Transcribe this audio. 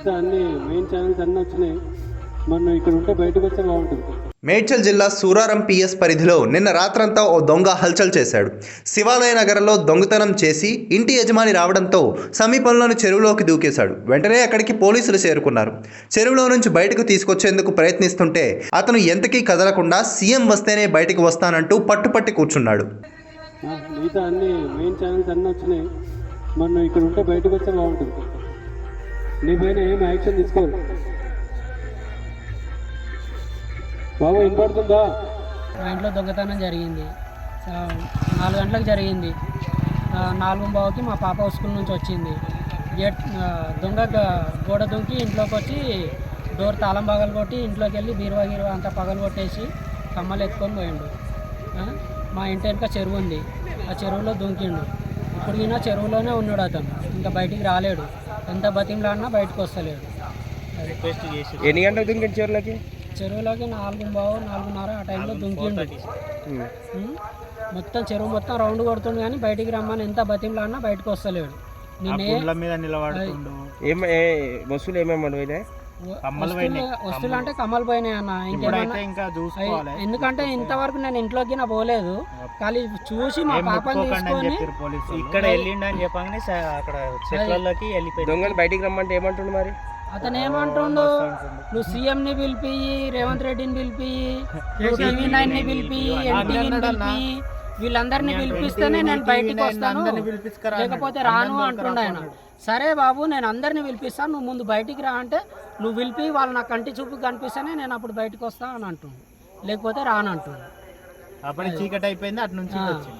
మిగతా అన్ని main channels అన్నీ వచ్చినాయి. నువ్వు ఇక్కడ ఉంటే బయటకు వస్తే బాగుంటుంది. మేడ్చల్ జిల్లా సూరారం పిఎస్ పరిధిలో నిన్న రాత్రంతా ఓ దొంగ హల్చల్ చేశాడు. శివాలయ నగరంలో దొంగతనం చేసి ఇంటి యజమాని రావడంతో సమీపంలోని చెరువులోకి దూకేశాడు. వెంటనే అక్కడికి పోలీసులు చేరుకున్నారు. చెరువులో నుంచి బయటకు తీసుకొచ్చేందుకు ప్రయత్నిస్తుంటే అతను ఎంతకీ కదలకుండా సీఎం వస్తేనే బయటకు వస్తానంటూ పట్టుపట్టి కూర్చున్నాడు. మిగతా అన్ని మెయిన్ ఛానల్స్ అన్నీ వచ్చినాయి. నువ్వు ఇక్కడ ఉంటే బయటకు వస్తే బాగుంటుంది. నీ పైన ఏం యాక్షన్ తీసుకోరు. బాబు వినపడుతుందా? మా ఇంట్లో దొంగతనం జరిగింది. నాలుగు గంటలకు జరిగింది. నాలుగు బావుకి మా పాప స్కూల్ నుంచి వచ్చింది. గేట్ దొంగ గోడ దుంకి ఇంట్లోకి వచ్చి డోర్ తాళం పగలు కొట్టి ఇంట్లోకి వెళ్ళి బీరువా గీరువా అంతా పగలు కొట్టేసి కమ్మలు ఎత్తుకొని పోయిండు. మా ఇంటి వెనుక చెరువు ఉంది. ఆ చెరువులో దొంకిండు. ఇప్పుడు ఈయన చెరువులోనే ఉన్నాడు అతను. ఇంకా బయటికి రాలేడు. ఎంత బతిమలాడినా బయటకు వస్తలేడు. ఎన్ని గంటలకు దింకండి చెరువులకి? చెరువులోకి నాలుగు బావు నాలుగున్నర ఆ టైంలో దుంకిండు. ఉమ్. మొత్తం చెరువు మొత్తం రౌండ్ కొడుతుండు కానీ బయటికి రమ్మని ఎంత బతిమలాడినా బయటకు వస్తలేడు. నేనే మీద నిలబడుతుండు. ఏం ఏ- వస్తువులు ఏమేమి వస్తువులు అంటే కమ్మలు పోయినాయి అన్న ఇంకేమైనా ఎందుకంటే ఇంతవరకు నేను ఇంట్లోకి నా పోలేదు. కానీ చూసి మా పాపని తీసుకొని ఇక్కడ వెళ్ళిండు అని చెప్పగానే స- అక్కడ చెట్లలోకి వెళ్ళిపోయింది దొంగలు బయటికి రమ్మంటే ఏమంటుండు మరి? అతను ఏమంటుండు? నువ్వు సీఎం ని పిలిపి రేవంత్ రెడ్డిని పిలిపి టీవీ నైన్ని పిలిపి ఎన్టీవీని పిలిపి వీళ్ళందరినీ పిలిపిస్తేనే నేను బయటికి వస్తాను. లేకపోతే రాను అంటుండే ఆయన. సరే బాబు నేను అందరిని పిలిపిస్తాను నువ్వు ముందు బయటికి రా అంటే నువ్వు పిలిపి వాళ్ళు నా కంటి చూపు కనిపిస్తేనే నేను అప్పుడు బయటకు వస్తా అని అంటుండు. లేకపోతే రానంటుంది అప్పుడు చీకటి అయిపోయింది అటు నుంచి వచ్చింది.